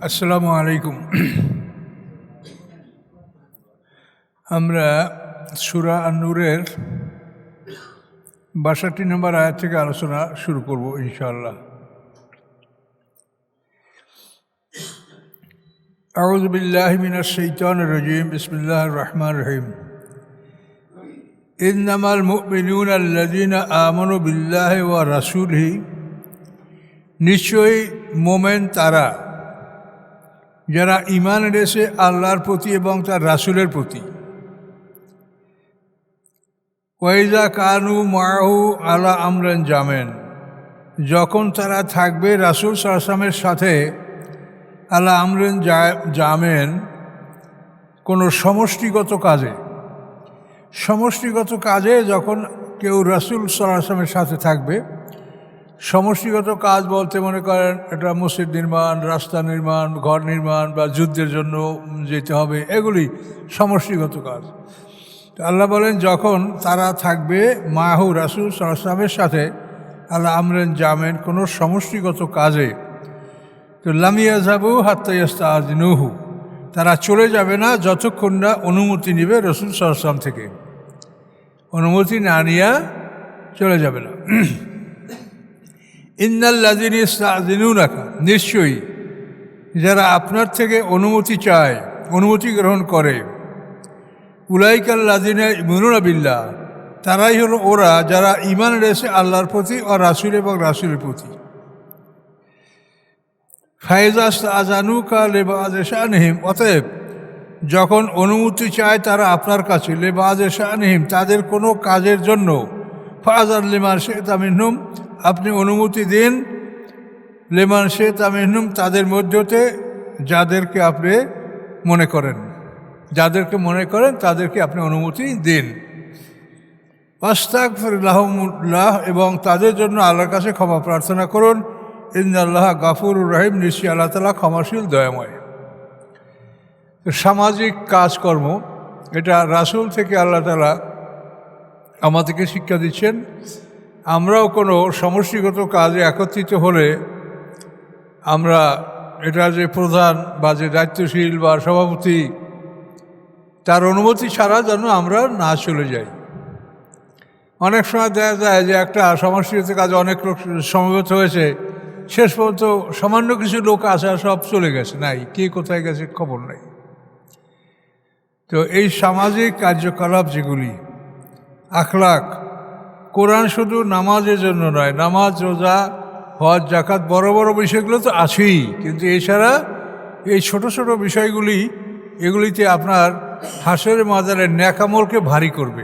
আসসালামু আলাইকুম আমরা সুরা আন্নুরের বাষট্টি নম্বর আয়াত থেকে আলোচনা শুরু করব ইনশাআল্লাহ أعوذ بالله من الشيطان الرجيم بسم الله الرحمن الرحيم إنما المؤمنون الذين آمنوا بالله ورسوله নিশ্চয়ই মোমেন তারা যারা ইমান এনেছে আল্লাহর প্রতি এবং তার রাসুলের প্রতি। ওয়াইজা কানু মাহু আলা আমরান জামেন। যখন তারা থাকবে রাসুল সালামের সাথে আলা আমরেন জামেন, কোনো সমষ্টিগত কাজে। সমষ্টিগত কাজে যখন কেউ রাসুল সাল্লামের সাথে থাকবে সমষ্টিগত কাজ বলতে মনে করেন এটা মসজিদ নির্মাণ, রাস্তা নির্মাণ, ঘর নির্মাণ বা যুদ্ধের জন্য যেতে হবে, এগুলি সমষ্টিগত কাজ। আল্লাহ বলেন, যখন তারা থাকবে, মাহু রাসুল সালামের সাথে, আল্লাহ আমরেন জামেন কোনো সমষ্টিগত কাজে। তো লামিয়া যাবু হাত্তাইস্তা আজনুহু তারা চলে যাবে না যতক্ষণ না অনুমতি নেবে রসুল সাল্লাম থেকে। অনুমতি না নিয়া চলে যাবে না। ইন্নাল্লাদিন রাখা নিশ্চয়ই যারা আপনার থেকে অনুমতি চায়, অনুমতি গ্রহণ করে। উলাইকাল্লাদিনে বিল্লা তারাই হলো ওরা যারা ইমান রয়েছে আল্লাহর প্রতি ও রাসুল এবং রাসুলের প্রতি। ফায়জাস আজানু কা অতএব যখন অনুমতি চায় তারা আপনার কাছে লেবাজ শাহনহিম তাদের কোনো কাজের জন্য ফাজার লেমার সে তামিনুম আপনি অনুমতি দিন। লেমান সে তামিনুম তাদের মধ্যতে যাদেরকে আপনি মনে করেন, যাদেরকে মনে করেন তাদেরকে আপনি অনুমতি দিন। আস্তাকফিরাহমুল্লাহ এবং তাদের জন্য আল্লাহর কাছে ক্ষমা প্রার্থনা করুন। ইন্দাল্লাহ গাফুর রাহিম নিশ্চয় আল্লাহ তালা ক্ষমাশীল, দয়াময়। সামাজিক কাজকর্ম, এটা রাসুল থেকে আল্লাহ তালা আমাদেরকে শিক্ষা দিচ্ছেন। আমরাও কোনো সমষ্টিগত কাজে একত্রিত হলে আমরা এটা যে প্রধান বা যে দায়িত্বশীল বা সভাপতি, তার অনুমতি ছাড়া যেন আমরা না চলে যাই। অনেক সময় দেখা যায় যে একটা সমষ্টিগত কাজে অনেক লোক সমবেত হয়েছে, শেষ পর্যন্ত সামান্য কিছু লোক আসা সব চলে গেছে, নাই, কে কোথায় গেছে খবর নেই। তো এই সামাজিক কার্যকলাপ যেগুলি আখলাক কোরআন শুধু নামাজের জন্য নয়, নামাজ, রোজা, হজ জাকাত বড় বড় বিষয়গুলো তো আছেই। কিন্তু এছাড়া এই ছোট ছোট বিষয়গুলি, এগুলিতে আপনার হাসের মাজারের ন্যাকামলকে ভারী করবে।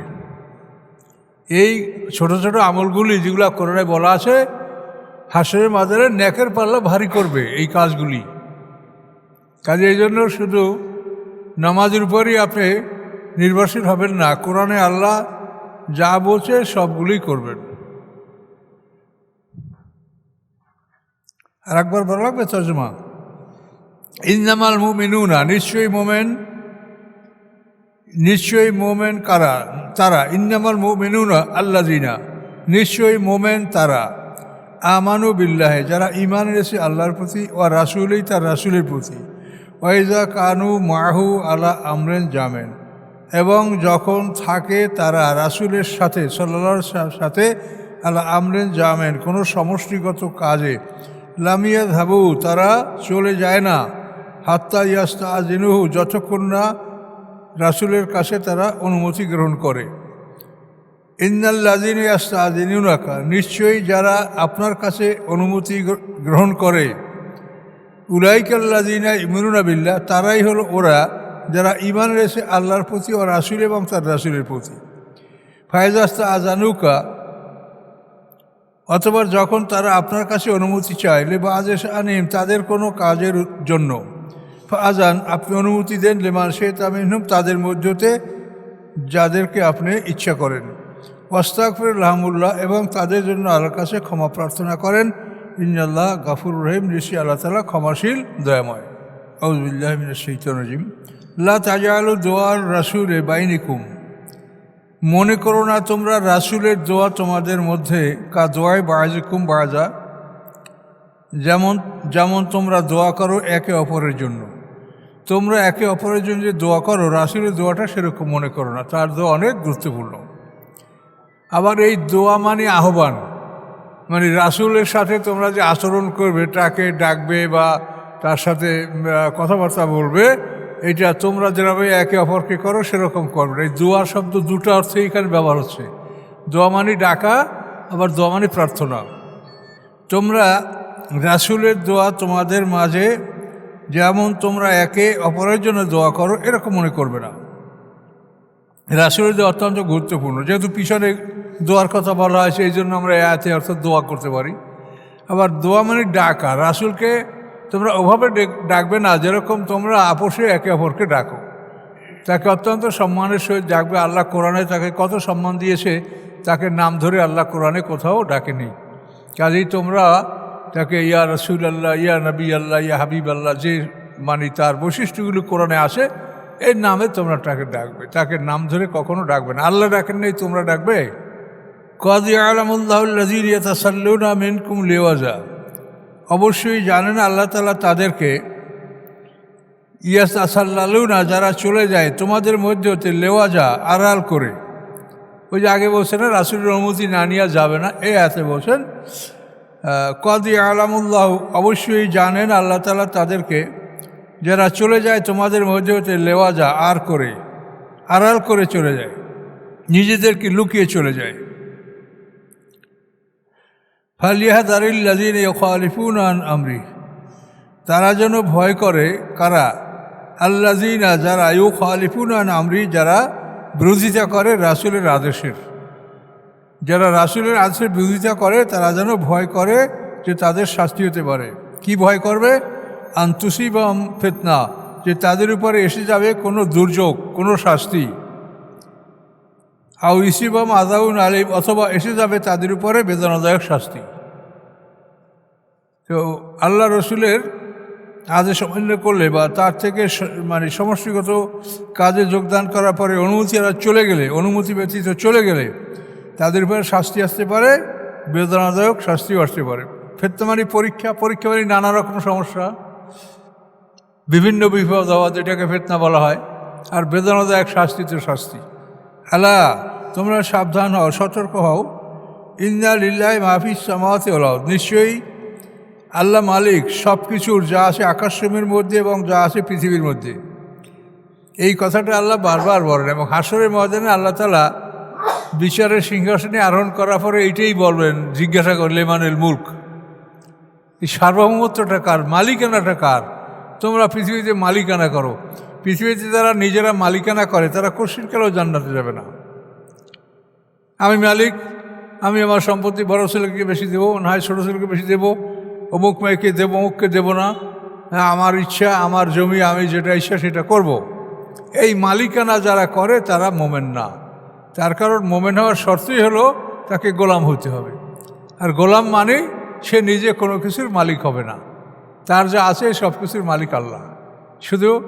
এই ছোট ছোট আমলগুলি যেগুলো কোরআনায় বলা আছে হাসের মাজারে ন্যাকের পাল্লা ভারী করবে এই কাজগুলি। কাজে এই জন্য শুধু নামাজের উপরই আপনি নির্ভরশীল হবেন না। কোরআনে আল্লাহ যা বলছে সবগুলি করবেন। আর একবার ভালো লাগবে তর্জমা? ইন্দামাল মুমিনুনা, নিশ্চয়ই মোমেন নিশ্চয়ই মোমেন কারা? তারা ইন্দামাল মুমিনুনা আল্লাদিনা নিশ্চয়ই মোমেন তারা। আমানু বিল্লাহে, যারা ইমান এনেছে আল্লাহর প্রতি ও রাসুলই তার রাসুলের প্রতি। ওয়াইজা কানু মাহু আলা আমরেন জামেন। এবং যখন থাকে তারা রাসুলের সাথে সাল্লার সাথে আল্লাহ আমরেন জামেন, কোনো সমষ্টিগত কাজে লামিয়া ধাবু তারা চলে যায় না। হাত্তা ইয়াস্তা আজিনুহু যতক্ষণ না রাসুলের কাছে তারা অনুমতি গ্রহণ করে। ইন্দাল্লাদিন ইয়াস্তা আজিনুনাকা নিশ্চয়ই যারা আপনার কাছে অনুমতি গ্রহণ করে। উলাইকাল্লাদিনা ইমরুনাবিল্লা তারাই হলো ওরা যারা ইমান রয়েছে আল্লাহর প্রতি ও রাসুল এবং তার রাসুলের প্রতি। ফায়জাস্তা আজানুকা অথবা যখন তারা আপনার কাছে অনুমতি চায় লেবা আজেস আনিম, তাদের কোনো কাজের জন্য। আজান আপনি অনুমতি দেন, লেমান সে তামিনুম তাদের মধ্যতে যাদেরকে আপনি ইচ্ছা করেন। ওস্তাকফির রহমুল্লাহ এবং তাদের জন্য আল্লাহর কাছে ক্ষমা প্রার্থনা করেন। ইন্নআল্লাহ গাফুর রহিম ঋষি আল্লাহ তালা ক্ষমাশীল, দয়াময়। আউজবিল্লাহ সৈতনজিম লা তাজালু দোয়ার রাসুলে বাইনিকুম। মনে করো না তোমরা রাসুলের দোয়া তোমাদের মধ্যে কা দোয়ায় বাজাকুম বাজা? যেমন যেমন তোমরা দোয়া করো একে অপরের জন্য। তোমরা একে অপরের জন্য যে দোয়া করো, রাসুলের দোয়াটা সেরকম মনে করো না। তার দোয়া অনেক গুরুত্বপূর্ণ। আবার এই দোয়া মানে আহ্বান। মানে রাসুলের সাথে তোমরা যে আচরণ করবে, তাকে ডাকবে বা তার সাথে কথাবার্তা বলবে এটা তোমরা যেভাবে একে অপরকে করো, সেরকম করবে। এই দোয়া শব্দ দুটো অর্থে এখানে ব্যবহার হচ্ছে। দোয়া মানে ডাকা, আবার দোয়া মানে প্রার্থনা। তোমরা রাসুলের দোয়া তোমাদের মাঝে যেমন তোমরা একে অপরের জন্য দোয়া করো, এরকম মনে করবে না। রাসুলের দোয়া অত্যন্ত গুরুত্বপূর্ণ। যেহেতু পিছনে দোয়ার কথা বলা হয়েছে, এই জন্য আমরা এতে অর্থাৎ দোয়া করতে পারি। আবার দোয়া মানে ডাকা। রাসুলকে তোমরা ওভাবে ডেক- ডাকবে না, যেরকম তোমরা আপোষে একে অপরকে ডাকো। তাকে অত্যন্ত সম্মানের সহিত ডাকবে, আল্লাহ কোরআনে তাকে কত সম্মান দিয়েছে, তাকে নাম ধরে আল্লাহ কোরআনে কোথাও ডাকেনি। কাজেই তোমরা তাকে ইয়া রসুল আল্লাহ ইয়া নবী আল্লাহ ইয়া হাবিব আল্লাহ যে মানে তার বৈশিষ্ট্যগুলো কোরআনে আসে এই নামে তোমরা তাকে ডাকবে। তাকে নাম ধরে কখনো ডাকবে না। আল্লাহ ডাকেন নেই, তোমরা ডাকবে? কাদি আলমুল্লাহুল্লাজিরিয়াতাসাল্লুনা মিনকুম লেওয়াজা। অবশ্যই জানেন আল্লাহ তালা তাদেরকে। ইয়াস আসাল্লালুনা, যারা চলে যায়, তোমাদের মধ্যে হতে লেওয়াজা আড়াল করে। ওই যে আগে বলছেন না, রাসুলের অনুমতি না নেওয়া যাবে না। এই হাতে বলছেন কদি আলামুল্লাহ, অবশ্যই জানেন আল্লাহ তালা তাদেরকে, যারা চলে যায়, তোমাদের মধ্যে হতে লেওয়াজা আর করে, আড়াল করে চলে যায়। নিজেদেরকে লুকিয়ে চলে যায়। ফালিয়াহাদারিল্লাদিন খালিফুন আন আমরি তারা যেন ভয় করে, কারা? আল্লাজিনা যারা ইউ খালিফুন আন আমরি যারা বিরোধিতা করে রাসুলের আদেশের। যারা রাসুলের আদেশের বিরোধিতা করে, তারা যেন ভয় করে যে তাদের শাস্তি হতে পারে। কি ভয় করবে? আন্তুসিবম ফেতনা, যে তাদের উপরে এসে যাবে কোনো দুর্যোগ, কোনো শাস্তি। আউ ইসিবম আদাউন আলিম অথবা এসে যাবে তাদের উপরে বেদনাদায়ক শাস্তি। তো আল্লাহ রসুলের আদেশ অমান্য করলে বা তার থেকে মানে সমষ্টিগত কাজে যোগদান করার পরে অনুমতি এরা চলে গেলে, অনুমতি ব্যতীত চলে গেলে তাদের উপরে শাস্তি আসতে পারে, বেদনাদায়ক শাস্তিও আসতে পারে। ফেরতে মানে পরীক্ষা পরীক্ষা মানে নানা রকম সমস্যা, বিভিন্ন বিপদ হওয়া যেটাকে ফেতনা বলা হয়, আর বেদনাদায়ক শাস্তি তো শাস্তি। আলা, তোমরা সাবধান হও, সতর্ক হও। ইন্না লিল্লাহ মাহফিস সামাতে ওলাও নিশ্চয়ই আল্লাহ মালিক সব কিছুর যা আছে আকাশের মধ্যে এবং যা আছে পৃথিবীর মধ্যে। এই কথাটা আল্লাহ বারবার বলেন এবং হাসরের ময়দানে আল্লাহ তালা বিচারের সিংহাসনে আরোহণ করার পরে এইটাই বলবেন, জিজ্ঞাসা করলে মানের মুল্ক, এই সার্বভৌমত্বটা কার? মালিকানাটা কার? তোমরা পৃথিবীতে মালিকানা করো। পৃথিবীতে যারা নিজেরা মালিকানা করে, তারা কোশ্চিন কালেও জান্নাতে যাবে না। আমি মালিক, আমি আমার সম্পত্তি বড় ছেলেকে বেশি দেবো, না হয় ছোটো ছেলেকে বেশি দেবো, অমুক মেয়েকে দেবো, অমুককে দেবো না। হ্যাঁ আমার ইচ্ছা, আমার জমি, আমি যেটা ইচ্ছা সেটা করব। এই মালিকানা যারা করে, তারা মোমেন না। তার কারণ মোমেন হওয়ার শর্তই হলো তাকে গোলাম হতে হবে। আর গোলাম মানে সে নিজে কোনো কিছুর মালিক হবে না। তার যা আছে সব কিছুর মালিক আল্লাহ। শুধু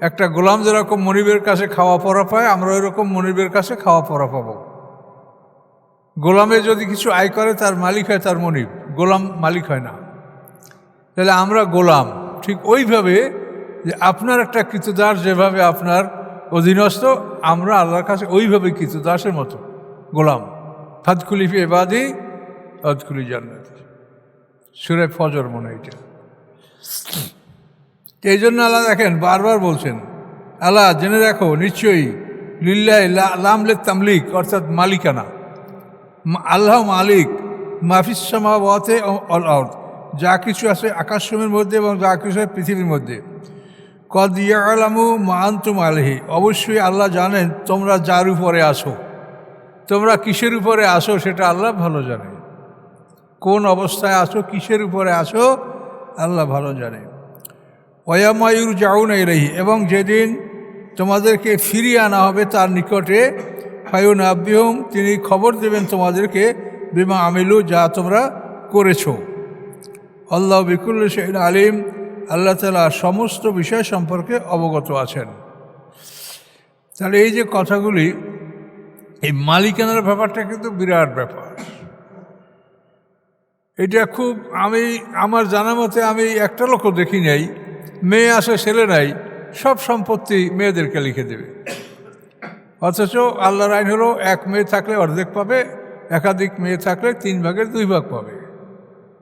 একটা গোলাম যেরকম মনিবের কাছে খাওয়া পড়া পায়, আমরা ওইরকম মনিবের কাছে খাওয়া পড়া পাবো। গোলামে যদি কিছু আয় করে, তার মালিক হয় তার মনিব। গোলাম মালিক হয় না। তাহলে আমরা গোলাম। ঠিক ওইভাবে যে আপনার একটা কৃতদাস যেভাবে আপনার অধীনস্থ, আমরা আল্লাহর কাছে ওইভাবে কৃতদাসের মতো গোলাম। ফাদকুলিফি এবাদি ফাদকুলি জান্নাত। সুরে ফজর মনে হয় এটা এই জন্য আল্লাহ দেখেন, বারবার বলছেন, আল্লাহ জেনে দেখো নিশ্চয়ই লিল্লাহ লামলে তামলিক, অর্থাৎ মালিকানা। আল্লাহ মালিক মাফিস সামাওয়াতে অল যা কিছু আছে আকাশসমূহের মধ্যে এবং যা কিছু আছে পৃথিবীর মধ্যে। কদ ইয়ালামু মাহান্তুম আলহি অবশ্যই আল্লাহ জানেন, তোমরা যার উপরে আসো। তোমরা কিসের উপরে আসো সেটা আল্লাহ ভালো জানে। কোন অবস্থায় আসো, কিসের উপরে আসো, আল্লাহ ভালো জানে। ওয়ামায়ুর যাউন এলাহি এবং যেদিন তোমাদেরকে ফিরিয়ে আনা হবে তার নিকটে ফায়ুন আব্বিহম তিনি খবর দেবেন তোমাদেরকে বিমা আমিলু, যা তোমরা করেছ। আল্লাহ বিকুল শহীদ আলিম, আল্লাহ তালা সমস্ত বিষয় সম্পর্কে অবগত আছেন। তাহলে এই যে কথাগুলি, এই মালিকানার ব্যাপারটা কিন্তু বিরাট ব্যাপার। এটা খুব আমি, আমার জানা মতে আমি একটা লোকও দেখি নাই। মেয়ে আসে, ছেলে নাই, সব সম্পত্তি মেয়েদেরকে লিখে দেবে। অথচ আল্লাহর আইন হলো, এক মেয়ে থাকলে অর্ধেক পাবে, একাধিক মেয়ে থাকলে তিন ভাগের দুই ভাগ পাবে।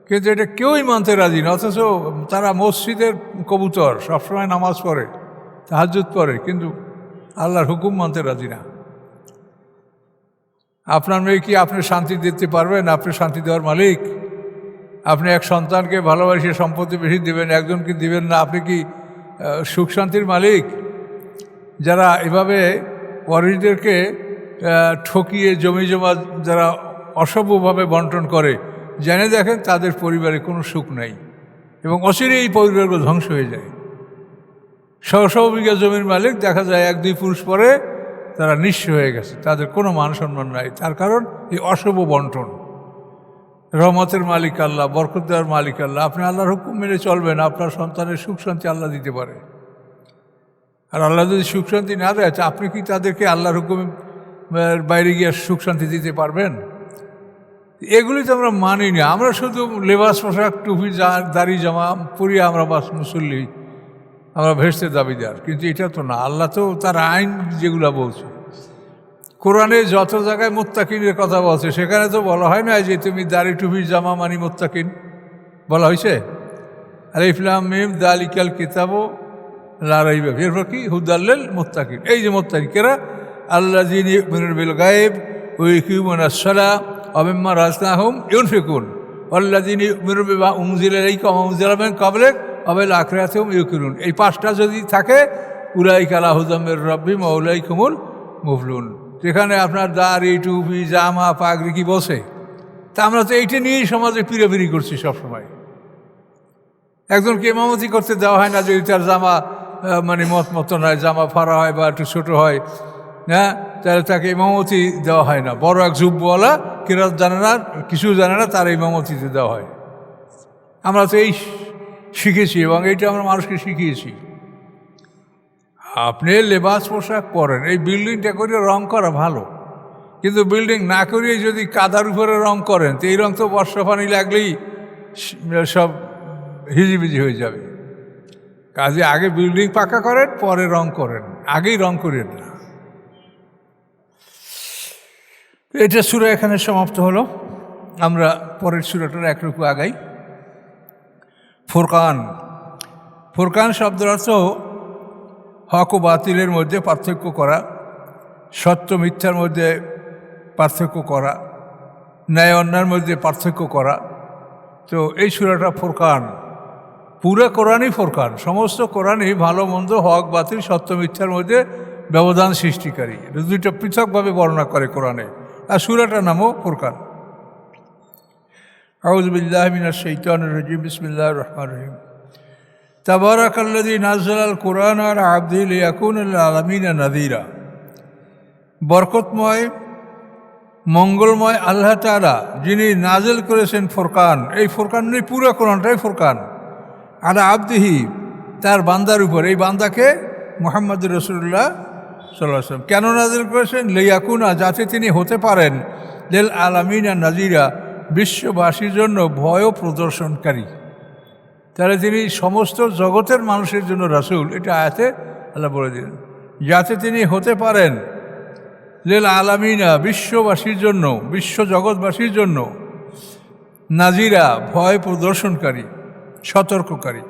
কিন্তু এটা কেউই মানতে রাজি না, অথচ তারা মসজিদের কবুতর, সবসময় নামাজ পড়ে তাহাজুদ পড়ে, কিন্তু আল্লাহর হুকুম মানতে রাজি না। আপনার মেয়ে কি আপনি শান্তি দিতে পারবেন? আপনি শান্তি দেওয়ার মালিক? আপনি এক সন্তানকে ভালোবাসে, সম্পত্তি বেশি দিবেন, একজনকে দিবেন না, আপনি কি সুখ শান্তির মালিক? যারা এভাবে ওয়ারিসদেরকে ঠকিয়ে, জমি জমা যারা অসভ্যভাবে বন্টন করে, জেনে দেখেন তাদের পরিবারে কোনো সুখ নাই এবং অচিরে এই পরিবারগুলো ধ্বংস হয়ে যায়। শহ শহ বিঘা জমির মালিক, দেখা যায় এক দুই পুরুষ পরে তারা নিঃস্ব হয়ে গেছে, তাদের কোনো মান সম্মান নাই, তার কারণ এই অশুভ বন্টন। রহমতের মালিক আল্লাহ, বরকত দেওয়ার মালিক আল্লাহ। আপনি আল্লাহর হুকুম মেনে চলবেন, আপনার সন্তানের সুখ শান্তি আল্লাহ দিতে পারে। আর আল্লাহ যদি সুখ শান্তি না দেয়, তা আপনি কি তাদেরকে আল্লাহর হুকুম বাইরে গিয়ে সুখ শান্তি দিতে পারবেন? এগুলি তো আমরা মানি না। আমরা শুধু লেবাস, পোশাক, টুপি দাড়ি, জামা পরিয়ে আমরা বাস মুসল্লি, আমরা ভেসতে দাবিদার। কিন্তু এটা তো না। আল্লাহ তো তার আইন যেগুলো বলছে। কোরআনে যত জায়গায় মোত্তাকিনের কথা বলছে, সেখানে তো বলা হয় না যে তুমি দাড়ি টুপি জামা মানি মোত্তাকিন। বলা হয়েছে? আর ইফলাম মিম দালিকাল কিতাবও লড়াই ব্যাপী এরপর কি? হুদাল্লেল মোত্তাকিন। এই যে মোত্তাকিকেরা আল্লাহ মিনুর বিল গায়েব ওই কিউমন আসলা অবিম্মা রাজনাহম ইউন ফিকুন আল্লাহ যিনি মিনুর বিবা উমজিল এই কম উমজিলামেন কাবলেক অবেল আখরাতেম ইউকিরুন এই পাঁচটা যদি থাকে উলাই কালা হুজামের রব্বি মৌলাই কুমুল মুফলুন যেখানে আপনার দাড়ি, টুপি, জামা, পাগড়ি কি বসে? তা আমরা তো এইটা নিয়েই সমাজে পিড়াপিড়ি করছি সবসময়। একজনকে ইমামতি করতে দেওয়া হয় না যদি তার জামা মানে মত মতো নয়, জামা ফাড়া হয় বা একটু ছোটো হয়। হ্যাঁ? তাহলে তাকে ইমামতি দেওয়া হয় না। বড় এক যুবওয়ালা কিরাত জানে না কিছু জানে না, তার ইমামতিতে দেওয়া হয়। আমরা তো এই শিখেছি এবং এইটা আমরা মানুষকে শিখিয়েছি। আপনি লেবাস পোশাক পরেন, এই বিল্ডিংটা করে রং করা ভালো। কিন্তু বিল্ডিং না করিয়ে যদি কাদার উপরে রং করেন, তো এই রং তো বর্ষা পানি লাগলেই সব হিজিবিজি হয়ে যাবে। কাজে আগে বিল্ডিং পাকা করেন, পরে রং করেন। আগেই রং করেন না এটা সুরা এখানে সমাপ্ত হলো। আমরা পরের সুরাটার একটুকু আগাই। ফুরকান। ফোরকান শব্দের অর্থ হক ও বাতিলের মধ্যে পার্থক্য করা, সত্য, মিথ্যার মধ্যে পার্থক্য করা, ন্যায় অন্যার মধ্যে পার্থক্য করা। তো এই সুরাটা ফোরকান, পুরো কোরআনই ফোরকান, সমস্ত কোরআনই ভালো, মন্দ, হক, বাতিল, সত্য, মিথ্যার মধ্যে ব্যবধান সৃষ্টিকারী। দুইটা পৃথকভাবে বর্ণনা করে কোরআনে। আর সুরাটার নামও ফোরকান। আউজবিল্লাহ মিনার শৈতান রজিম বিসমিল্লাহ রহমান রহিম। তাবারাক আল্লাদি নাজল আল কোরআন আর আব্দিল ইয়াকুন আলমিন নাদিরা বরকতময়, মঙ্গলময় আল্লাহ তালা যিনি নাজেল করেছেন ফোরকান, এই ফোরকান নেই পুরো কোরআনটাই ফোরকান, আলা আবদিহি, তার বান্দার উপর। এই বান্দাকে মোহাম্মদ রসুল্লাহ সাল্লাম কেন নাজিল করেছেন? লেয়াকুনা, যাতে তিনি হতে পারেন, লেল আলামিনা নাজিরা বিশ্ববাসীর জন্য ভয় প্রদর্শনকারী। তাহলে তিনি সমস্ত জগতের মানুষের জন্য রাসুল, এটা আয়াতে আল্লাহ বলে দিলেন। যাতে তিনি হতে পারেন লেল আলামিনা, বিশ্ববাসীর জন্য বিশ্ব জগৎবাসীর জন্য নাজিরা, ভয় প্রদর্শনকারী, সতর্ককারী।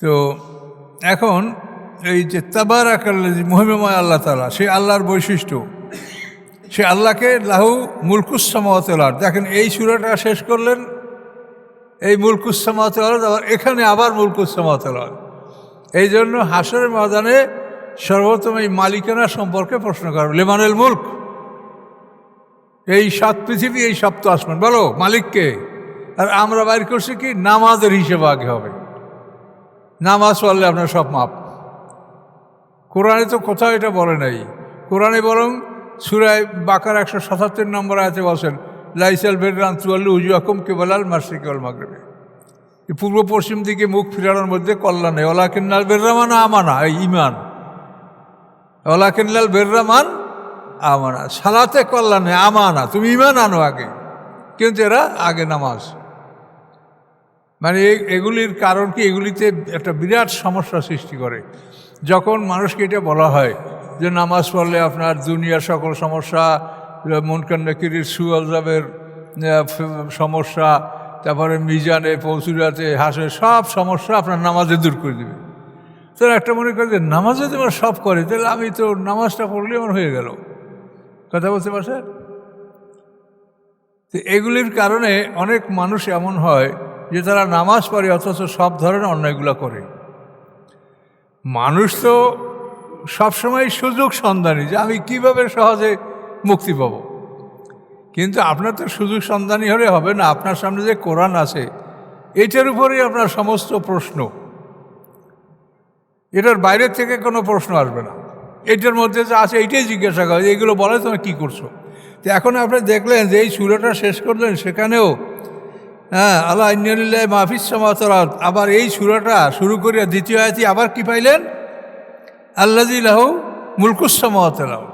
তো এখন এই যে তাবার আকাল্লাজি মহিমময় আল্লাহ তালা সেই আল্লাহর বৈশিষ্ট্য সে আল্লাহকে লাহু মুলকুসামাতলার দেখেন, এই সুরাটা শেষ করলেন, এই মুলকুসামাতলার আবার এখানে আবার মুলকুসামাতলার এই জন্য হাসরের ময়দানে সর্বপ্রথম এই মালিকানা সম্পর্কে প্রশ্ন করো লেমানেল মুল্ক, এই সাত পৃথিবী, এই সপ্ত আসমান, বলো মালিককে আর আমরা বাইর করছি কি, নামাজের হিসেবে আগে হবে। নামাজ পড়লে আপনার সব মাপ। কোরআনে তো কোথাও এটা বলে নাই। কোরআনে বরং সুরায় বাকার একশো সাতাত্তর নম্বর আয়তে বসেন লাইসাল বেরান উজু আকম কেবলাল মাসি কেবল মাগরেবে। পূর্ব পশ্চিম দিকে মুখ ফিরানোর মধ্যে কল্যাণ ওলা কিন্নাল বেররামান আমানা, এই ইমান ওলা কিন্নাল বেররামান আমানা। সালাতে কল্যাণে আমানা। তুমি ইমান আনো আগে, কিন্তু এরা আগে নামাজ। মানে এগুলির কারণ কি? এগুলিতে একটা বিরাট সমস্যা সৃষ্টি করে। যখন মানুষকে এটা বলা হয় যে নামাজ পড়লে আপনার দুনিয়ার সকল সমস্যা মনকান্নাকিরির সুয়াজাবের সমস্যা, তারপরে মিজানে পৌঁছুরাতে হাসে সব সমস্যা আপনার নামাজে দূর করে দেবে। তো একটা মনে করে যে নামাজে তোমার সব করে, তাহলে আমি তো নামাজটা পড়লে আমার হয়ে গেল। কথা বলতে পারছেন? তো এগুলির কারণে অনেক মানুষ এমন হয় যে তারা নামাজ পড়ে, অথচ সব ধরনের অন্যায়গুলো করে। মানুষ তো সবসময় সুযোগ সন্ধানী যে আমি কীভাবে সহজে মুক্তি পাব। কিন্তু আপনার তো সুযোগ সন্ধানী হলে হবে না। আপনার সামনে যে কোরআন আছে, এটার উপরেই আপনার সমস্ত প্রশ্ন। এটার বাইরের থেকে কোনো প্রশ্ন আসবে না। এটার মধ্যে যা আছে এইটাই জিজ্ঞাসা করে এইগুলো বলে তুমি কী করছ? তো এখন আপনি দেখলেন যে এই সুরাটা শেষ করলেন, সেখানেও হ্যাঁ আল্লাহ ইন্দিল্লাহ মাহফিস সমাতরাত আবার এই সুরাটা শুরু করিয়া দ্বিতীয় আয়াতি আবার কি পাইলেন? আল্লাজি লাহু মুলকুসমাতরাও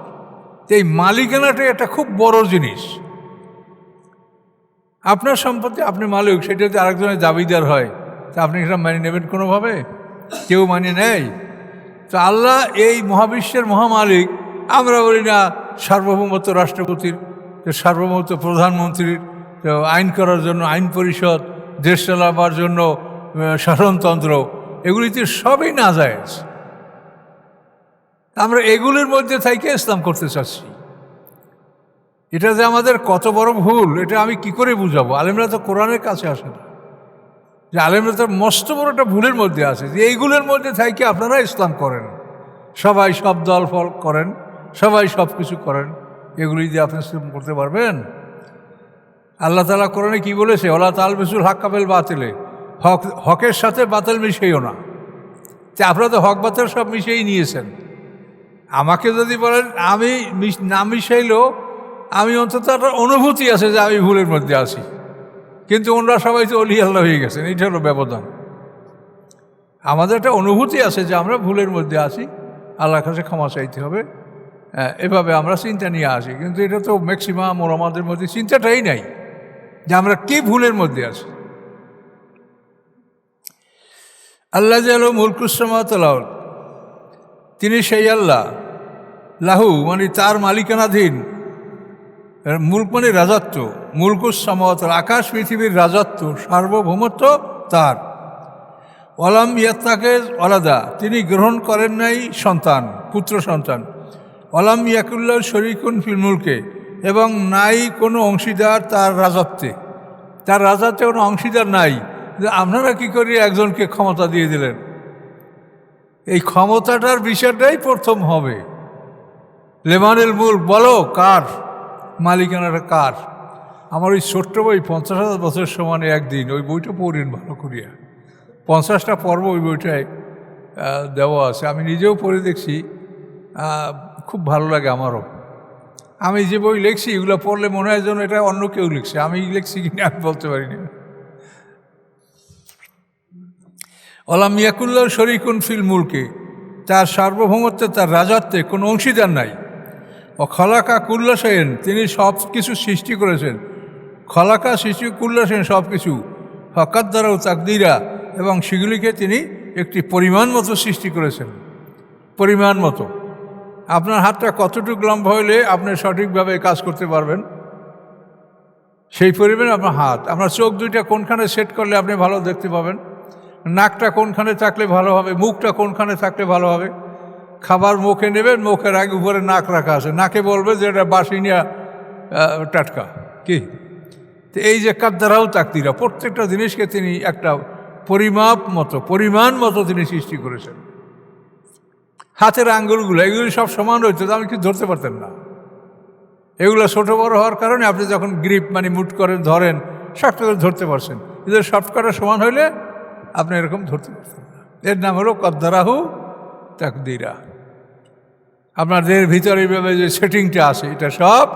এই মালিকানাটা একটা খুব বড় জিনিস। আপনার সম্পত্তি আপনি মালিক, সেটা যদি আরেকজনের দাবিদার হয়, তা আপনি সেটা মানিয়ে নেবেন কোনোভাবে? কেউ মানিয়ে নেয় তো আল্লাহ এই মহাবিশ্বের মহামালিক, আমরা বলি না সার্বভৌমত্ব রাষ্ট্রপতির সার্বভৌমত্ব প্রধানমন্ত্রীর আইন করার জন্য আইন পরিষদ, দেশ চালাবার জন্য শাসনতন্ত্র এগুলিতে সবই না যায় আমরা এগুলির মধ্যে থেকে ইসলাম করতে চাচ্ছি। এটা যে আমাদের কত বড় ভুল, এটা আমি কি করে বুঝাবো? আলেমরা তো কোরআনের কাছে আসে না। যে আলেমরা তো মস্ত বড় একটা ভুলের মধ্যে আছে, যে এইগুলোর মধ্যে থেকে আপনারা ইসলাম করেন। সবাই সব দল ফল করেন, সবাই সব কিছু করেন। এগুলি দিয়ে আপনি ইসলাম করতে পারবেন? আল্লাহ তালা কোরআনে কি বলেছে? ওলা তাল বিসুল হাক্কাবেল বাতিলে। হক, হকের সাথে বাতিল মিশেইও না। তা আপনারা তো হক, বাতিল সব মিশিয়েই নিয়েছেন। আমাকে যদি বলেন আমি না মিশাইলেও আমি অন্তত একটা অনুভূতি আছে যে আমি ভুলের মধ্যে আছি। কিন্তু ওনারা সবাই তো অলি আল্লাহ হয়ে গেছেন এটা হলো ব্যবধান। আমাদের একটা অনুভূতি আছে যে আমরা ভুলের মধ্যে আছি আল্লাহর কাছে ক্ষমা চাইতে হবে হ্যাঁ, এভাবে আমরা চিন্তা নিয়ে আসি। কিন্তু এটা তো ম্যাক্সিমাম ওর আমাদের মধ্যে চিন্তাটাই নাই যে আমরা কি ভুলের মধ্যে আছি। আল্লাহ যে জাল মুলকুসমাতলাল তিনি সেই আল্লাহ লাহু মানে তার মালিকানাধীন। মুল্ক মানে রাজত্ব। মুলকুস সামাওয়াত আকাশ পৃথিবীর রাজত্ব, সার্বভৌমত্ব তার। অলাম ইয়াত্তাকে আলাদা তিনি গ্রহণ করেন নাই সন্তান, পুত্র সন্তান। অলাম ইয়াকুল্লাহ শরিকুন ফিল মুলকে, এবং নাই কোনো অংশীদার তার রাজত্বে। তার রাজত্বে কোনো অংশীদার নাই। যে আপনারা কি করে একজনকে ক্ষমতা দিয়ে দিলেন? এই ক্ষমতাটার বিষয়টাই প্রথম হবে। লেমানের মূল, বলো, কার? মালিকানাটা কার? আমার ওই ছোট্ট বই পঞ্চাশ হাজার বছর সমানে একদিন, ওই বইটা পড়েন ভালো করিয়া। পঞ্চাশটা পর্ব ওই বইটায় দেওয়া আছে। আমি নিজেও পড়ে দেখছি খুব ভালো লাগে আমারও। আমি যে বই লিখছি, এগুলো পড়লে মনে হয় যেন এটা অন্য কেউ লিখছে। আমি লিখছি কিনা আমি বলতে পারি না অলাম ইয়াকুল্লাহ শরিকুন ফিল মুলকে, তার সার্বভৌমত্বে, তার রাজত্বে কোনো অংশীদার নাই। ও খলাকা কুল্লাসেন তিনি সব কিছু সৃষ্টি করেছেন। খলাকা সৃষ্টি কুল্লাসেন সব কিছু। হকাত দ্বারাও তাকদিরা এবং সেগুলিকে তিনি একটি পরিমাণ মতো সৃষ্টি করেছেন। পরিমাণ মতো। আপনার হাতটা কতটুকু লম্বা হলে আপনি সঠিকভাবে কাজ করতে পারবেন? সেই পরিমাণে আপনার হাত। আপনার চোখ দুইটা কোনখানে সেট করলে আপনি ভালো দেখতে পাবেন? নাকটা কোনখানে থাকলে ভালো হবে? মুখটা কোনখানে থাকলে ভালো হবে? খাবার মুখে নেবেন, মুখের আগে উপরে নাক রাখা আছে। নাকে বলবে যে এটা বাসিনিয়া টাটকা। কি? তো এই যে কাদ্দারাও তাকতিরা প্রত্যেকটা জিনিসকে তিনি একটা পরিমাপ মতো, পরিমাণ মতো তিনি সৃষ্টি করেছেন। হাতের আঙ্গুলগুলো, এগুলি সব সমান রয়েছে, তো আমি কি ধরতে পারতেন না। এগুলো ছোট বড় হওয়ার কারণে আপনি যখন গ্রিপ মানে মুট করেন ধরেন, শক্ত করে ধরতে পারছেন। এদের করা সমান হইলে আপনি এরকম ধরতে পারতেন না। এর নাম হলো কদ্দারাহু তাকদিরা। আপনার দেহের ভিতরে এইভাবে যে সেটিংটা আছে, এটা সব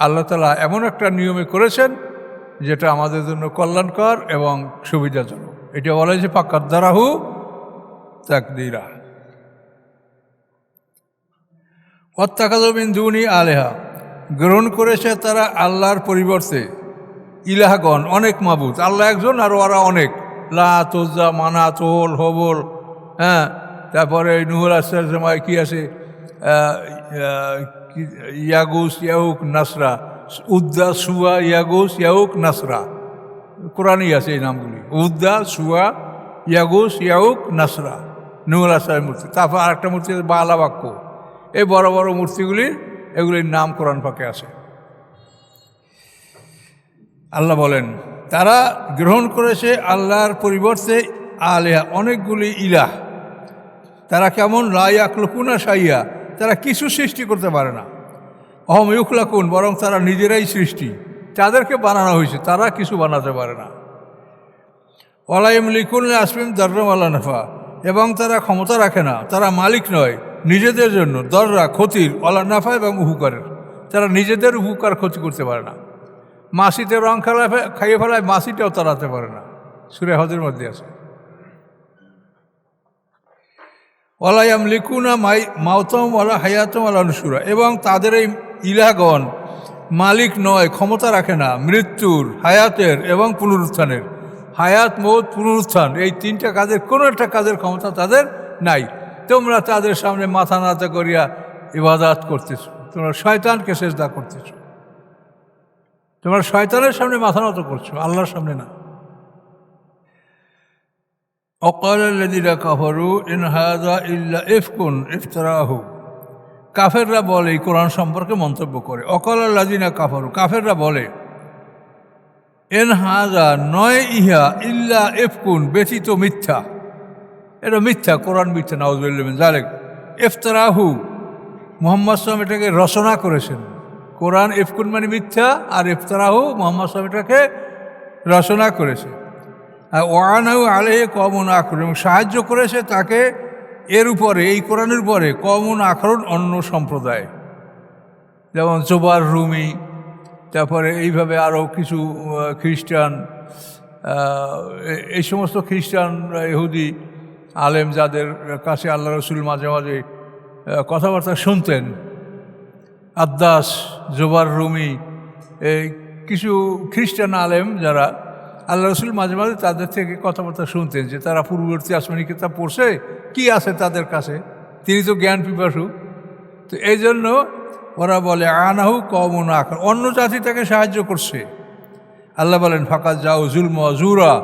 আল্লাহ তালা এমন একটা নিয়মে করেছেন যেটা আমাদের জন্য কল্যাণকর এবং সুবিধাজনক। এটা বলা হয়েছে পাকাদ্দারাহু তাকদিরা। অত্যাকাজমিন দুনি আলেহা। গ্রহণ করেছে তারা আল্লাহর পরিবর্তে। ইলাহাগণ অনেক মাবুত আল্লাহ একজন আর ওরা অনেক। লা, তোজা, মানা, তোল, হবল হ্যাঁ তারপরে নুহুল আসার সময় কী আছে? ইয়াগুস ইয়াউক নাসরা, উদ্দা সুয়া ইয়াগুস ইয়াউক নাসরা। কোরআনই আছে এই নামগুলি। উদ্দা সুয়া ইয়াগুস ইয়াউক নাসরা। নুহুল আসার মূর্তি। তারপর আরেকটা মূর্তি আছে বালা বাক্য। এই বড় বড় মূর্তিগুলির এগুলির নাম কোরআন পাকে আছে। আল্লাহ বলেন, তারা গ্রহণ করেছে আল্লাহর পরিবর্তে আলেহা অনেকগুলি ইলাহ। তারা কেমন? লাই আকলকুনা সাইয়া তারা কিছু সৃষ্টি করতে পারে না। অহম ইউখলাকুন, বরং তারা নিজেরাই সৃষ্টি। তাদেরকে বানানো হয়েছে, তারা কিছু বানাতে পারে না। ওলাইম লিকুল আসমিম দর্রম আল্লাহ নাফা, এবং তারা ক্ষমতা রাখে না। তারা মালিক নয়, নিজেদের জন্য। দররা, ক্ষতির অলা নাফা এবং উপকারের। তারা নিজেদের উপকার ক্ষতি করতে পারে না। মাসিতে রং খেলা খাইয়ে ফেলায় মাসিটাও তাড়াতে পারে না। সুরে হদের মধ্যে আছে। ওলাইয়াম লিকুনা মাই মাউতম ওলা হায়াতম আলা নুসুরা এবং তাদের এই ইলাগণ মালিক নয়, ক্ষমতা রাখে না। মৃত্যুর, হায়াতের এবং পুনরুত্থানের। হায়াত, মৌত, পুনরুত্থান, এই তিনটা কাজের কোনো একটা কাজের ক্ষমতা তাদের নাই। তোমরা তাদের সামনে মাথা নাতা করিয়া ইবাদাত করতেছ। তোমরা শয়তানকে সেজদা করতেছ। তোমরা শয়তানের সামনে মাথা নত করছ, আল্লাহর সামনে না। কাফরু ইল্লা ইফকুন কাফেররা বলে, এই কোরআন সম্পর্কে মন্তব্য করে। অকাল লাদিনা কাফরু, কাফেররা বলে এন হাজা নয় ইহা ইল্লা এফকুন ব্যতীত মিথ্যা। এটা মিথ্যা, কোরআন মিথ্যা নওয়াজবিন জালেক এফতারাহু মোহাম্মদ সালাম এটাকে রচনা করেছেন। কোরআন ইফকুন মানে মিথ্যা, আর ইফতারাহু মোহাম্মদ সালাম এটাকে রচনা করেছে। ওয়ানাউ আলে কমন আখরণ সাহায্য করেছে তাকে এর উপরে, এই কোরআনের উপরে কমন আখরণ অন্য সম্প্রদায়। যেমন জোবার রুমি, তারপরে এইভাবে আরও কিছু খ্রিস্টান এই সমস্ত খ্রিস্টান, ইহুদি আলেম যাদের কাছে আল্লাহ রসুল মাঝে মাঝে কথাবার্তা শুনতেন। আদ্দাস জোবার রুমি, এই কিছু খ্রিস্টান আলেম যারা আল্লাহ রসুল মাঝে মাঝে তাদের থেকে কথাবার্তা শুনতেন যে তারা পূর্ববর্তী আসমানি কিতাব পড়ছে, কি আছে তাদের কাছে? তিনি তো জ্ঞান পিপাসু। তো এই জন্য ওরা বলে, আনাহু কমন আকার অন্য জাতি তাকে সাহায্য করছে। আল্লাহ বলেন ফাঁকা যাও জুলম জুরা।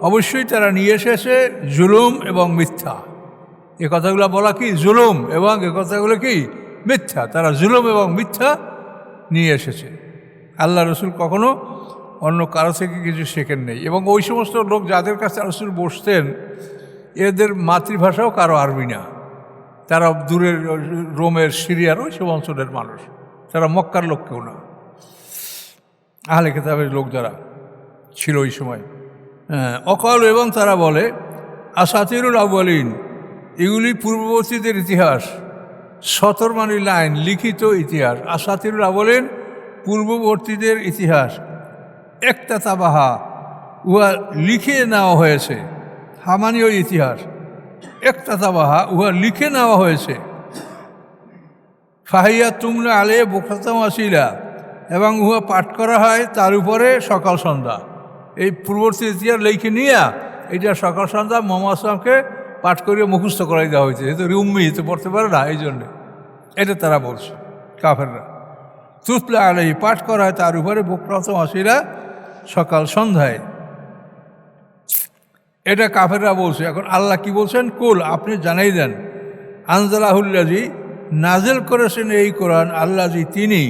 অবশ্যই তারা নিয়ে এসেছে জুলুম এবং মিথ্যা। এ কথাগুলো বলা কি? জুলুম এবং এ কথাগুলো কি? মিথ্যা। তারা জুলুম এবং মিথ্যা নিয়ে এসেছে। আল্লাহ রসুল কখনো অন্য কারও থেকে কিছু শেখেন নেই। এবং ওই সমস্ত লোক যাদের কাছে রসুল বসতেন, এদের মাতৃভাষাও কারও আরবি না। তারা দূরের রোমের সিরিয়ার ওই সব অঞ্চলের মানুষ। তারা মক্কার লোক কেউ না। আহলে কেতাবের লোক যারা ছিল ওই সময়। অকাল এবং তারা বলে, আসাতিরুল আউ্বালিন এগুলি পূর্ববর্তীদের ইতিহাস। সতরমানি লাইন, লিখিত ইতিহাস। আসাতিরুল আউ্বালিন পূর্ববর্তীদের ইতিহাস। একটা তাবাহা উহা লিখে নেওয়া হয়েছে। হামানীয় ইতিহাস। একটা তাবাহা উহা লিখে নেওয়া হয়েছে। ফাহিয়া তুমলা আলে বোখাতাম আসিলা এবং উহা পাঠ করা হয় তার উপরে সকাল সন্ধ্যা। এই পূর্ববর্তী ইতিহাস লিখে নিয়ে এটা সকাল সন্ধ্যা মোহাম্মদ আসলামকে পাঠ করিয়ে মুখস্থ করাই দেওয়া হয়েছে। যেহেতু রুম্মি তো পড়তে পারে না এই জন্যে এটা তারা বলছে, কাফেররা। তুতলা আলহি পাঠ করা হয় তার উপরে বক্রতম আসিরা সকাল সন্ধ্যায়। এটা কাফেররা বলছে। এখন আল্লাহ কি বলছেন? কুল, আপনি জানাই দেন। আনজালাহুল্লাজি নাজেল করেছেন এই কোরআন আল্লাহজি তিনি।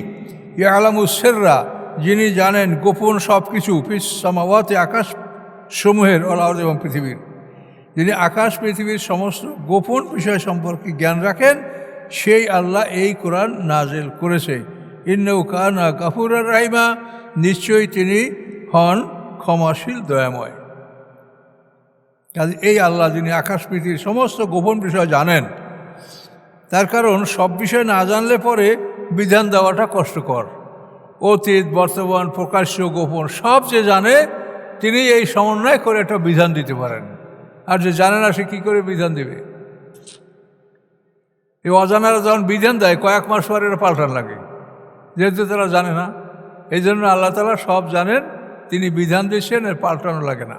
ইয়ালামুসেররা যিনি জানেন গোপন সব কিছু সামাওয়াতে, আকাশ সমূহের অলাউদ এবং পৃথিবীর। যিনি আকাশ, পৃথিবীর সমস্ত গোপন বিষয় সম্পর্কে জ্ঞান রাখেন, সেই আল্লাহ এই কোরআন নাজেল করেছে। ইন্নৌ কানা কাফুর রাহিমা, নিশ্চয়ই তিনি হন ক্ষমাশীল, দয়াময়। কাজে এই আল্লাহ যিনি আকাশ, পৃথিবীর সমস্ত গোপন বিষয় জানেন, তার কারণ সব বিষয় না জানলে পরে বিধান দেওয়াটা কষ্টকর। অতীত, বর্তমান, প্রকাশ্য, গোপন, সব যে জানে, তিনি এই সমন্বয় করে একটা বিধান দিতে পারেন। আর যে জানে না, সে কী করে বিধান দেবে? এই অজানারা যখন বিধান দেয়, কয়েক মাস পরে এরা পাল্টান লাগে। যেহেতু তারা জানে না এই জন্য আল্লাহ তালা সব জানেন তিনি বিধান দিয়েছেন এর পাল্টানো লাগে না।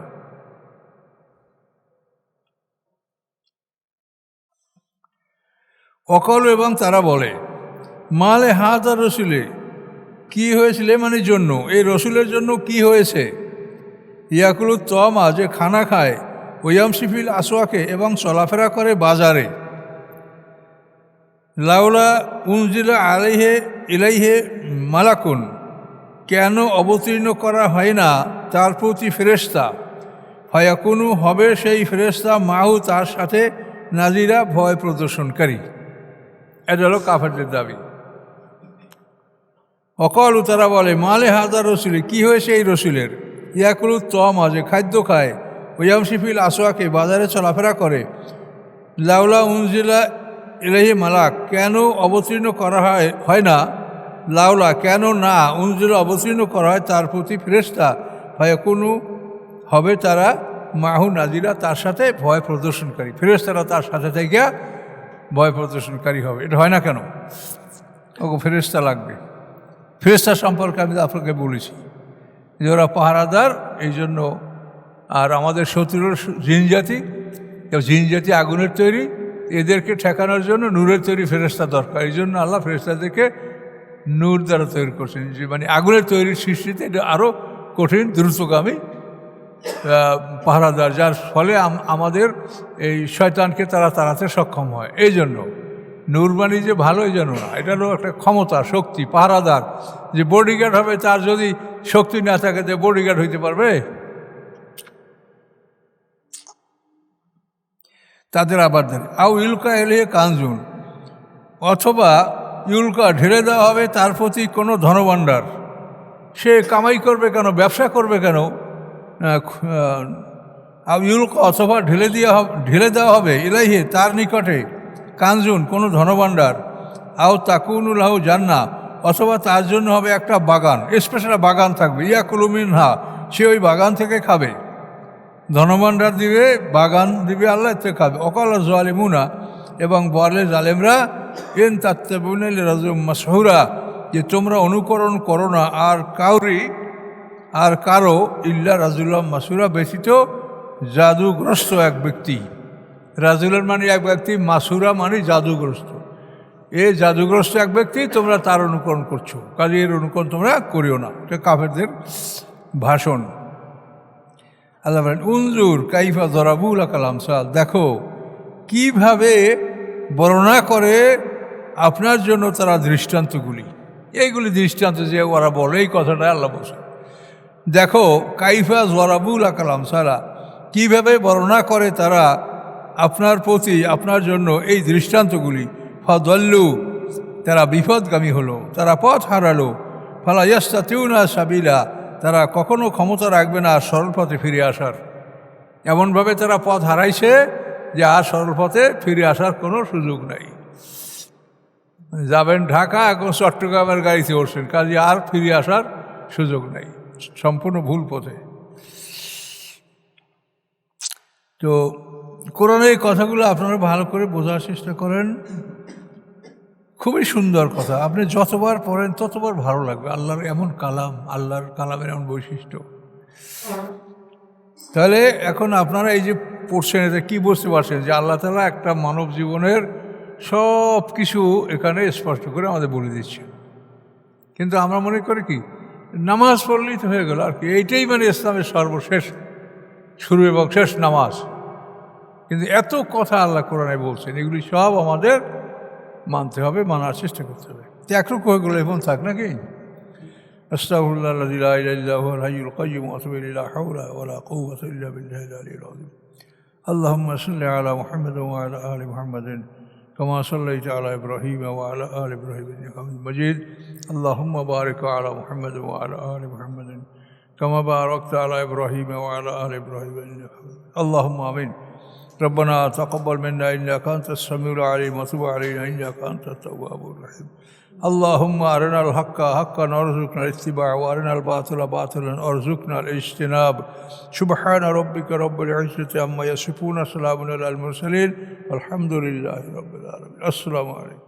অকল এবং তারা বলে, মালে হাত আর রসুলে, কি হয়েছিল মানে জন্য? এই রসুলের জন্য কি হয়েছে? ইয়াকুলু তমা যে খানা খায়, ওয়াম সিফিল আসোয়াকে এবং চলাফেরা করে বাজারে। লাউলা উনজিলা আলাইহে ইলাইহে মালাকুন। কেন অবতীর্ণ করা হয় না তার প্রতি ফেরেস্তা হয়াকুনু হবে সেই ফেরেস্তা মাহু তার সাথে নাজিরা ভয় প্রদর্শনকারী। এটা হলো কাফেরদের দাবি। অকল তারা বলে, মালে হাজার রসুলে, কি হয়েছে এই রসুলের? ইয়াকুলু তম যে খাদ্য খায়। ওয়াম সিফিল আসোয়াকে বাজারে চলাফেরা করে। লাউলা উনজিলা এলাহি মালাক, কেন অবতীর্ণ করা হয় হয় না? লাউলা, কেন না? উনজিলা অবতীর্ণ করা হয় তার প্রতি ফেরেস্তা হয় কোনো হবে তারা মাহু নাজিরা তার সাথে ভয় প্রদর্শনকারী। ফেরেস্তারা তার সাথে থেকে ভয় প্রদর্শনকারী হবে। এটা হয় না কেন? ওকে ফেরেস্তা লাগবে। ফেরেস্তা সম্পর্কে আমি আপনাকে বলেছি যে ওরা পাহারাদার এই জন্য আর আমাদের শত্রুর জিন জাতি জিন জাতি আগুনের তৈরি, এদেরকে ঠেকানোর জন্য নূরের তৈরি ফেরেস্তা দরকার। এই জন্য আল্লাহ ফেরেস্তাদেরকে নূর দ্বারা তৈরি করছেন যে মানে আগুনের তৈরির সৃষ্টিতে এটা আরও কঠিন, দ্রুতগামী পাহারাদার, যার ফলে আমাদের এই শয়তানকে তারা তাড়াতে সক্ষম হয়। এই জন্য নূরবাণী যে ভালো, এই জন্য না। এটা হলো একটা ক্ষমতা, শক্তি, পাহারাদার। যে বডিগার্ড হবে, তার যদি শক্তি না থাকে, তো বডিগার্ড হইতে পারবে? তাদের আবার দেন আউ ইলকা এলে কাঞ্জুন অথবা ইউলকা ঢেলে দেওয়া হবে, তার প্রতি কোনো ধনভাণ্ডার। সে কামাই করবে কেন, ব্যবসা করবে কেন? ইউলকা অথবা ঢেলে দেওয়া ঢেলে দেওয়া হবে, ইলাইহে, তার নিকটে। কাঞ্জুন কোনো ধনভাণ্ডার। আও তাকুনুল হাউ জান্না, অথবা তার জন্য হবে একটা বাগান স্পেশাল বাগান থাকবে। ইয়াকুলুমিন হা সে ওই বাগান থেকে খাবে। ধনভাণ্ডার দিবে, বাগান দিবে, আল্লাহ থেকে খাবে। অকল জালিমুনা, এবং বলে জালেমরা এন তাত্তাবুনেল রাজুম মাসহুরা যে তোমরা অনুকরণ করো না, আর কাউরি, আর কারও ইল্লা রাজুল্লাহ মাসুরা ব্যতীত জাদুগ্রস্ত এক ব্যক্তি। রাজুলের মানে এক ব্যক্তি মাসুরা মানে জাদুগ্রস্ত। এ জাদুগ্রস্ত এক ব্যক্তি, তোমরা তার অনুকরণ করছ। কাজে এর অনুকরণ তোমরা করিও না। এটা কাফেরদের ভাষণ। আল্লাহ বলেন, উনজুর কাইফা জরাবুল কালাম সাল দেখো, কীভাবে বর্ণনা করে আপনার জন্য তারা দৃষ্টান্তগুলি। এইগুলি দৃষ্টান্ত যে ওরা বলে, এই কথাটা আল্লাহ বসে দেখো, কাইফা জরাবুল কালাম সারা কীভাবে বর্ণনা করে তারা আপনার প্রতি, আপনার জন্য এই দৃষ্টান্তগুলি? ফদল্লু, তারা বিপদগামী হলো, তারা পথ হারালো। ফালা ইয়াস্তা তিউনা সাবিলা, তারা কখনো ক্ষমতা রাখবে না সরল পথে ফিরে আসার। এমনভাবে তারা পথ হারাইছে যে আর সরল পথে ফিরে আসার কোনো সুযোগ নাই। যাবেন ঢাকা, এখন চট্টগ্রামের গাড়িতে উঠছেন কাজে আর ফিরে আসার সুযোগ নাই, সম্পূর্ণ ভুল পথে। তো কোরআনে এই কথাগুলো আপনারা ভালো করে বোঝার চেষ্টা করেন। খুবই সুন্দর কথা, আপনি যতবার পড়েন ততবার ভালো লাগবে, আল্লাহর এমন কালাম, আল্লাহর কালামের এমন বৈশিষ্ট্য। তাহলে এখন আপনারা এই যে পড়ছেন, এটা কী বুঝতে পারছেন যে আল্লাহ তালা একটা মানব জীবনের সব কিছু এখানে স্পষ্ট করে আমাদের বলে দিচ্ছে। কিন্তু আমরা মনে করি কি, নামাজ পড়লেই তো হয়ে গেল আর কি। এইটাই মানে ইসলামের সর্বশেষ, শুরু এবং শেষ নামাজ। কিন্তু এত কথা আল্লাহ কোরআনে বলছেন, এগুলি সব আমাদের মানতে হবে, মানার চেষ্টা করতে হবে। একরুক হয়ে গেলো এখন থাক নাকি? أستغفر الله الذي لا إله إلا هو الحي القيوم وأتوب إليه لا حول ولا قوة إلا بالله العلي العظيم. اللهم صل على محمد وعلى آل محمد كما صليت على إبراهيم وعلى آل إبراهيم إنك حميد مجيد. اللهم بارك على محمد وعلى آل محمد كما باركت على إبراهيم وعلى آل إبراهيم إنك حميد. اللهم آمين. ربنا تقبل منا إنك أنت السميع العليم وتب علينا إنك أنت التواب الرحيم. اللهم أرنا الحق حقا وارزقنا الاتباع وأرنا الباطل باطلا وارزقنا الاجتناب سبحان ربك رب العزة عما يصفون سلام على المرسلين والحمد لله رب العالمين السلام عليكم